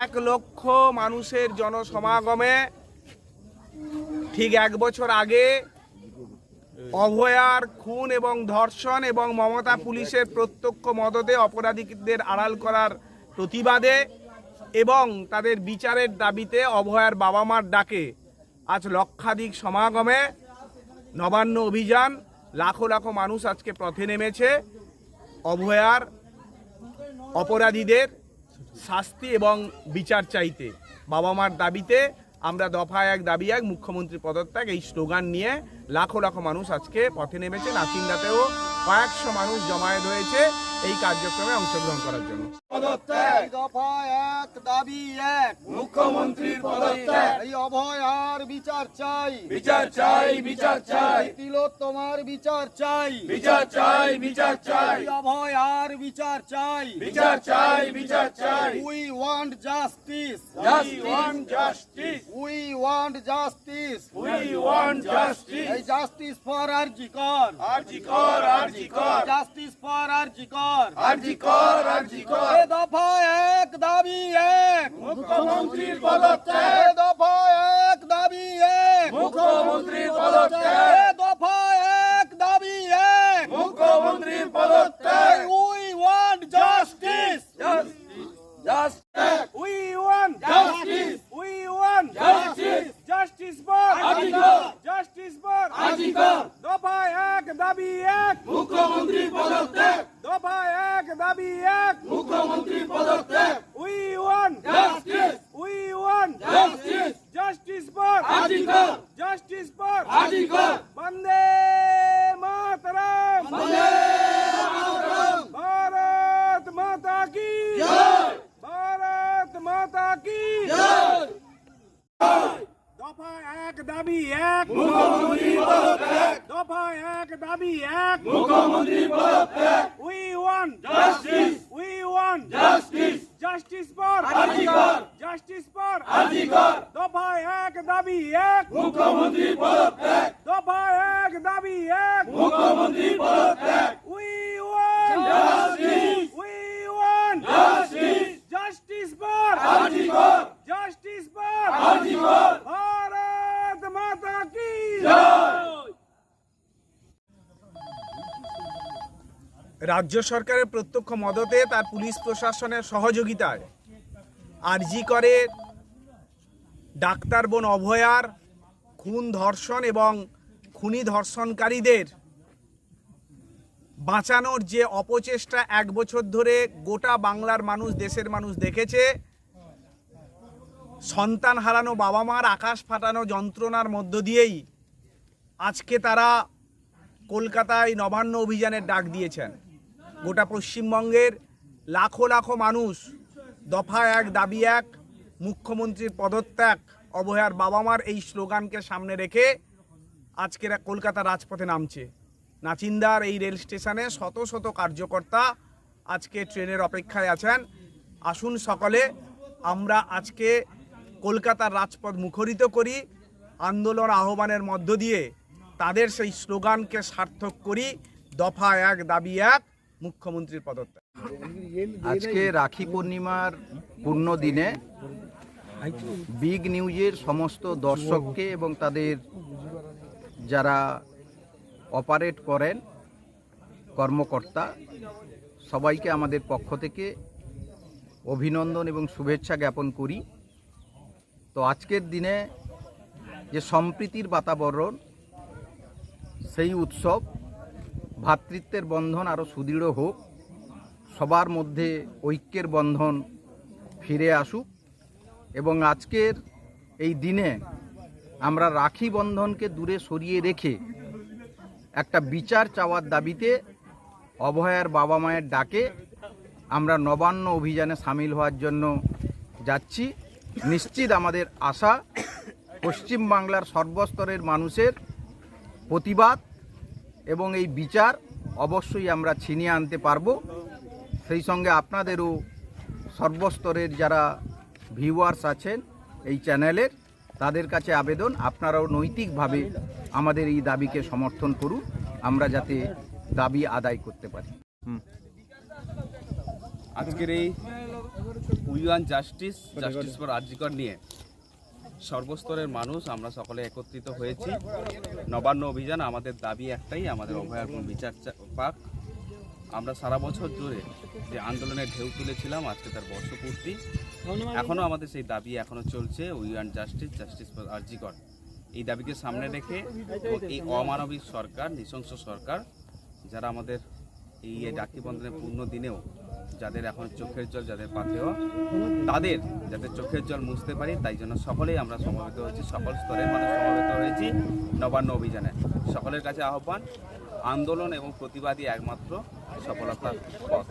এক লক্ষ মানুষের জনসমাগমে ঠিক এক বছর আগে অভয়ার খুন এবং ধর্ষণ এবং মমতা পুলিশের প্রত্যক্ষ মদতে অপরাধীদের আড়াল করার প্রতিবাদে এবং তাদের বিচারের দাবিতে অভয়ার বাবা মার ডাকে আজ লক্ষাধিক সমাগমে। নবান্ন অভিযান, লাখো লাখো মানুষ আজকে পথে নেমেছে। অভয়ার অপরাধীদের শাস্তি এবং বিচার চাইতে। বাবা মার দাবিতে আমরা দফা এক দাবি, এক মুখ্যমন্ত্রী পদত্যাগ, এই স্লোগান নিয়ে লাখো লাখো মানুষ আজকে পথে নেমেছে। নাচিন্দাতেও কয়েকশো মানুষ জমায়েত হয়েছে। এই কার্যক্রমে অংশগ্রহণ করার জন্য। পদত্যাগ। দফা এক দাবি এক। মুখ্যমন্ত্রীর পদত্যাগ। এই অভয় আর বিচার চাই। বিচার চাই বিচার চাই। তিলোত্তমার বিচার চাই। বিচার চাই বিচার চাই। অভয় আর বিচার চাই। বিচার চাই বিচার চাই। We want justice just one justice we want justice we want justice এই justice for RG Kar RG Kar justice for RG Kar. RG Kar RG কর। এ দফা এক দাবি এক। মুখ্যমন্ত্রীর পদত্যাগ। এ দফা এক দাবি এক। মুখ্যমন্ত্রীর পদত্যাগ। এ দফা এক দাবি এক। মুখ্যমন্ত্রীর পদত্যাগ। We want justice justice we want justice we want justice justice for RG Kar justice for RG Kar দাবি এক। মুখ্যমন্ত্রীর পদত্যাগ। দফা এক দাবি এক। মুখ্যমন্ত্রীর পদত্যাগ। We want justice we want justice justice for RG Kar justice for RG Kar বন্দে মাতরম বন্দে মাতরম ভারত মাতা কি জয় ভারত মাতা কি জয় দফা এক দাবি এক মুখ্যমন্ত্রীর পদত্যাগ দফা এক দাবি এক। মুখ্যমন্ত্রীর পদত্যাগ। We want justice we want justice justice for RG Kar justice for RG Kar দফা এক দাবি এক। মুখ্যমন্ত্রীর পদত্যাগ। দফা এক দাবি এক। মুখ্যমন্ত্রীর পদত্যাগ। We want justice we want justice justice for RG Kar justice for RG Kar Bharat মাতা কি জয় রাজ্য সরকারের প্রত্যক্ষ মদতে তার পুলিশ প্রশাসনের সহযোগিতায় আরজি করে ডাক্তার বোন অভয়ার খুন ধর্ষণ এবং খুনি ধর্ষণকারীদের বাঁচানোর যে অপচেষ্টা এক বছর ধরে গোটা বাংলার মানুষ, দেশের মানুষ দেখেছে, সন্তান হারানো বাবা মার আকাশ ফাটানো যন্ত্রণার মধ্য দিয়েই আজকে তারা কলকাতায় নবান্ন অভিযানের ডাক দিয়েছেন। গোটা পশ্চিমবঙ্গের লাখো লাখো মানুষ, দফা এক, দাবি এক, মুখ্যমন্ত্রীর পদত্যাগ, অবহেয়ার বাবা মার এই স্লোগানকে সামনে রেখে আজকের কলকাতা রাজপথে নামছে। নাচিন্দার এই রেল স্টেশনে শত শত কার্যকর্তা আজকে ট্রেনের অপেক্ষায় আছেন। আসুন সকলে, আমরা আজকে কলকাতার রাজপথ মুখরিত করি, আন্দোলন আহ্বানের মধ্য দিয়ে তাদের সেই স্লোগানকে সার্থক করি, দফা এক, দাবি এক মুখ্যমন্ত্রীর পদত্যাগ। আজকে রাখি পূর্ণিমার পূর্ণ দিনে বিগ নিউজের সমস্ত দর্শককে এবং তাদের যারা অপারেট করেন, কর্মকর্তা, সবাইকে আমাদের পক্ষ থেকে অভিনন্দন এবং শুভেচ্ছা জ্ঞাপন করি। তো আজকের দিনে যে সম্প্রীতির বাতাবরণ, সেই উৎসব ভ্রাতৃত্বের বন্ধন আরও সুদৃঢ় হোক, সবার মধ্যে ঐক্যের বন্ধন ফিরে আসুক এবং আজকের এই দিনে আমরা রাখি বন্ধনকে দূরে সরিয়ে রেখে একটা বিচার চাওয়ার দাবিতে অভয়ার বাবা মায়ের ডাকে আমরা নবান্ন অভিযানে সামিল হওয়ার জন্য যাচ্ছি। নিশ্চিত আমাদের আশা পশ্চিমবাংলার সর্বস্তরের মানুষের প্রতিবাদ এবং এই বিচার অবশ্যই আমরা ছিনিয়ে আনতে পারব। সেই সঙ্গে আপনাদেরও সর্বস্তরের যারা ভিউয়ার্স আছেন এই চ্যানেলের তাদের কাছে আবেদন আপনারাও নৈতিকভাবে আমাদের এই দাবিকে সমর্থন করুন আমরা যাতে দাবি আদায় করতে পারি। আজকের এই we want justice justice for RG Kar নিয়ে সর্বস্তরের মানুষ, আমরা সকলে একত্রিত হয়েছি। নবান্ন অভিযান আমাদের দাবি একটাই, আমাদের অভয়ারপণ বিচার পাক। আমরা সারা বছর জুড়ে যে আন্দোলনের ঢেউ তুলেছিলাম, আজকে তার বর্ষপূর্তি। এখনও আমাদের সেই দাবি এখনও চলছে we want justice justice for RG Kar. এই দাবিকে সামনে রেখে এই অমানবিক সরকার, নৃশংস সরকার, যারা আমাদের এই রাখিবন্ধনের পূর্ণ দিনেও যাদের এখন চোখের জল, যাদের পাথেও তাদের যাতে চোখের জল মুছতে পারি, তাই জন্য সকলেই আমরা সমবেত হয়েছি, সকল স্তরে মানুষ সমবেত হয়েছি নবান্ন অভিযানে। সকলের কাছে আহ্বান, আন্দোলন এবং প্রতিবাদী একমাত্র সফলতার পথ।